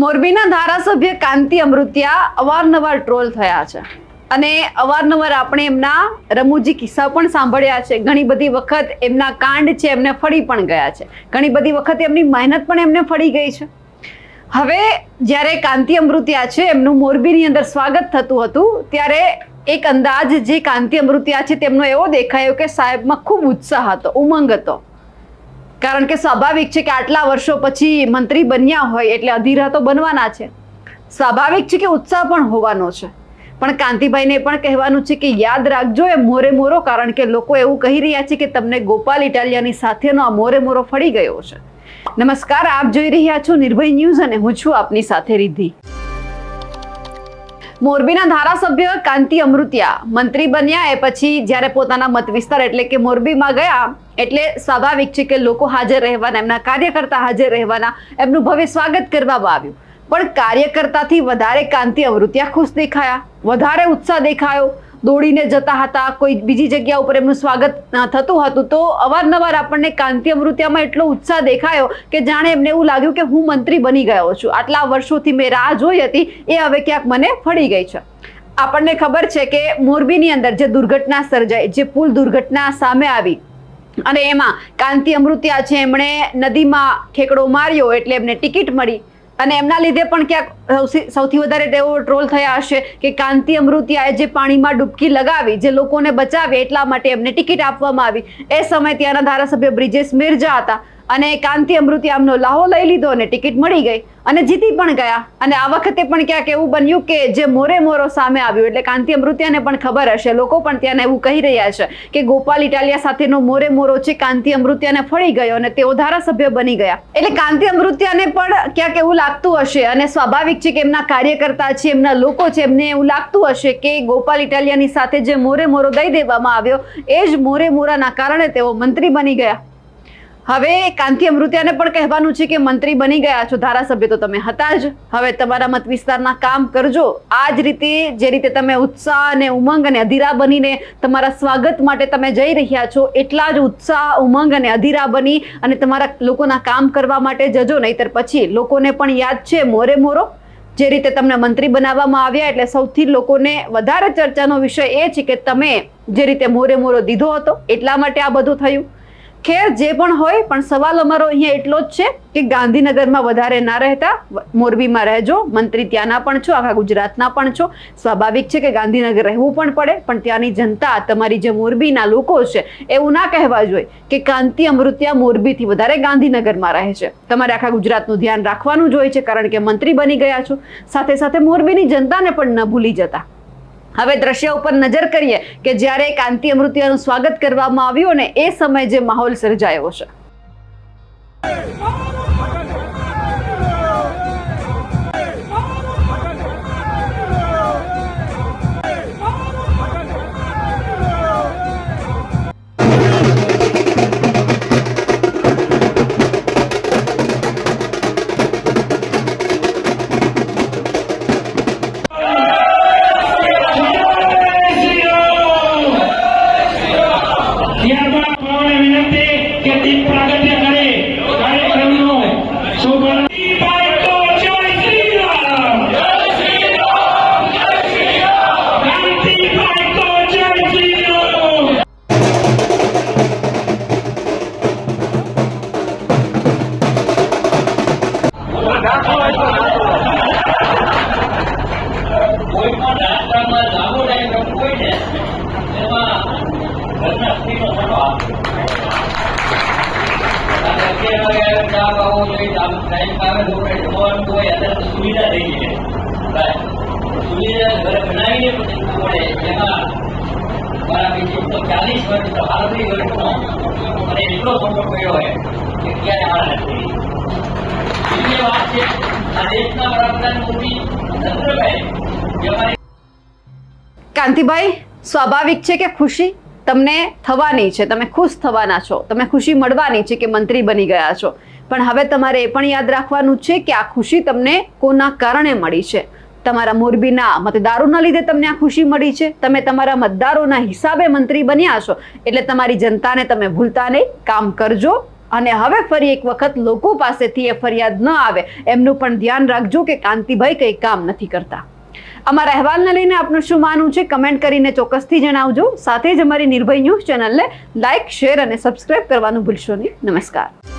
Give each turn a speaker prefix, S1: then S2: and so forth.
S1: મોરબીના ધારાસભ્ય કાંતિ અમૃતિયા અવારનવાર ટ્રોલ થયા છે. અને અવારનવાર આપણે એમના રમૂજી કિસ્સા પણ સાંભળ્યા છે. ઘણી બધી વખત એમના કાંડ છે, એમને ફળી પણ ગયા છે. ઘણી બધી વખત એમની મહેનત પણ એમને ફળી ગઈ છે. હવે જ્યારે કાંતિ અમૃતિયા છે, એમનું મોરબીની અંદર સ્વાગત થતું હતું, ત્યારે એક અંદાજ જે કાંતિ અમૃતિયા છે, તેમનો એવો દેખાયો કે સાહેબમાં ખૂબ ઉત્સાહ હતો, ઉમંગ હતો. કારણ કે સ્વાભાવિક છે કે આટલા વર્ષો પછી મંત્રી બન્યા હોય એટલે અધીરા તો બનવાના છે. સ્વાભાવિક છે કે ઉત્સાહ પણ હોવાનો છે. પણ કાંતિભાઈને પણ કહેવાનું છે કે યાદ રાખજો એ મોરે મોરો કારણ કે લોકો એવું કહી રહ્યા છે કે તમને ગોપાલ ઇટાલિયાની સાથેનો આ મોરે મોરો ફળી ગયો છે. નમસ્કાર, આપ જોઈ રહ્યા છો નિર્ભય ન્યૂઝ અને હું છું આપની સાથે રિદ્ધિ. મોરબીના ધારાસભ્ય કાંતિ અમૃતિયા મંત્રી બન્યા એ પછી જ્યારે પોતાના મત વિસ્તાર એટલે કે મોરબીમાં ગયા, એટલે સ્વાભાવિક છે કે લોકો હાજર રહેવાના, એમના કાર્યકર્તા હાજર રહેવાના, એમનું ભવ્ય સ્વાગત કરવામાં આવ્યું. પણ કાર્યકર્તાથી વધારે કાંતિ અમૃતિયા ખુશ દેખાયા, વધારે ઉત્સાહ દેખાયો દોડીને જતા હતા, કોઈ બીજી જગ્યા ઉપર એમનું સ્વાગત થતું હતું. તો અવારનવાર આપણને કાંતિ અમૃત્યામાં એટલો ઉત્સાહ દેખાયો કે જાણે એમને એવું લાગ્યું કે હું મંત્રી બની ગયો છું. આટલા વર્ષોથી મેં રાહ જોઈ હતી, એ હવે ક્યાંક મને ફળી ગઈ છે. આપણને ખબર છે કે મોરબીની અંદર જે દુર્ઘટના સર્જાઈ, જે પુલ દુર્ઘટના સામે આવી, અને એમાં કાંતિ અમૃત્યા છે, એમણે નદીમાં ઠેકડો માર્યો એટલે એમને ટિકિટ મળી, અને એમના લીધે પણ ક્યાંક સૌથી- વધારે તેઓ ટ્રોલ થયા હશે કે કાંતિ અમૃતિયાએ જે પાણીમાં ડૂબકી લગાવી, જે લોકોને બચાવી એટલા માટે એમને ટિકિટ આપવામાં આવી. એ સમય ત્યાંના ધારાસભ્ય બ્રિજેશ મિર્જા હતા અને કાંતિ અમૃતિયા એમનો લાહો લઈ લીધો અને ટિકિટ મળી ગઈ. અને જીતી પણ ગયા. અને આ વખતે પણ ક્યાંક એવું બન્યું કે જે મોરે મોરો સામે આવ્યું, એટલે કાંતિ અમૃતિયાને પણ ખબર હશે. લોકો પણ ત્યાં એવું કહી રહ્યા છે કે ગોપાલ ઇટાલિયા સાથેનો મોરે મોરો છે, કાંતિ અમૃતિયાને ફળી ગયો અને તેઓ ધારાસભ્ય બની ગયા. એટલે કાંતિ અમૃતિયાને પણ ક્યાંક એવું લાગતું હશે અને સ્વાભાવિક છે કે એમના કાર્યકર્તા છે, એમના લોકો છે, એમને એવું લાગતું હશે કે ગોપાલ ઇટાલિયાની સાથે જે મોરે મોરો દઈ દેવામાં આવ્યો, એ જ મોરે મોરાના કારણે તેઓ મંત્રી બની ગયા. હવે કાંતિ અમૃતિયાને પણ કહેવાનું છે કે મંત્રી બની ગયા છો ધારાસભ્ય તો તમે હતા જ. હવે તમારા મત વિસ્તારના કામ કરજો. આ જ રીતે, જે રીતે તમે ઉત્સાહ અને ઉમંગ અને અધીરા બનીને તમારા સ્વાગત માટે તમે જઈ રહ્યા છો, એટલા જ ઉત્સાહ, ઉમંગ અને અધીરા બની અને તમારા લોકોના કામ કરવા માટે જજો, નહીતર પછી લોકોને પણ યાદ છે મોરે મોરો જે રીતે તમને મંત્રી બનાવવામાં આવ્યા એટલે સૌથી લોકોને વધારે ચર્ચાનો વિષય એ છે કે તમે જે રીતે મોરે મોરો દીધો હતો, એટલા માટે આ બધું થયું. ખેર જે પણ હોય, પણ સવાલ અમારો અહીંયા એટલો જ છે કે ગાંધીનગરમાં વધારે ના રહેતા, મોરબીમાં રહેજો, મંત્રી ત્યાંના પણ છો, આખા ગુજરાતના પણ છો. સ્વાભાવિક છે કે ગાંધીનગર રહેવું પણ પડે, પણ ત્યાંની જનતા, તમારી જે મોરબીના લોકો છે, એવું ના કહેવા જોઈએ કે કાંતિ અમૃતિયા મોરબીથી વધારે ગાંધીનગરમાં રહે છે. તમારે આખા ગુજરાતનું ધ્યાન રાખવાનું જ હોય છે, કારણ કે મંત્રી બની ગયા છો. સાથે સાથે મોરબીની જનતાને પણ ન ભૂલી જતા. હવે દ્રશ્ય ઉપર નજર કરીએ કે જ્યારે કાંતિ અમૃતિયાનું સ્વાગત કરવામાં આવ્યું ને એ સમયે જે માહોલ સર્જાયો છે.
S2: વિનંતી કે
S3: ટાઈમ આવે તો હોય અત્યારે સુવિધા થઈ ગઈ સુવિધા ઘરે બનાવીને પછી પડે જેમાં મારા બીજી તો ચાલીસ વર્ષ તો આડત્રીસ વર્ષનો અને એટલો ફોટો પડ્યો હોય કે ક્યારે હાલ નથી બીજી વાત છે આ દેશના વડાપ્રધાન મોદી નરેન્દ્રભાઈ જે
S1: કાંતિભાઈ, સ્વાભાવિક છે કે ખુશી તમને થવાની છે? તમે ખુશ થવાના છો? તમે ખુશી મળવાની છે કે મંત્રી બની ગયા છો? પણ હવે તમારે એ પણ યાદ રાખવાનું છે કે આ ખુશી તમને કોના કારણે મળી છે? તમારા મોરબીના મતદારોના લીધે તમને આ ખુશી મળી છે? તમે તમારા મતદારોના હિસાબે મંત્રી બન્યા છો? એટલે તમારી જનતાને તમે ભૂલતા નહીં કામ કરજો અને હવે ફરી એક વખત લોકો પાસેથી એ ફરિયાદ ન આવે. એમનું પણ ધ્યાન રાખજો કે કાંતિભાઈ કંઈ કામ નથી કરતા. અમારા અહેવાલને લઈને આપનું શું માનવું છે? કમેન્ટ કરીને ચોક્કસથી જણાવજો. સાથે જ અમારી નિર્ભય ન્યૂઝ ચેનલને લાઇક શેર અને સબસ્ક્રાઇબ કરવાનું ભૂલશો નહીં. નમસ્કાર.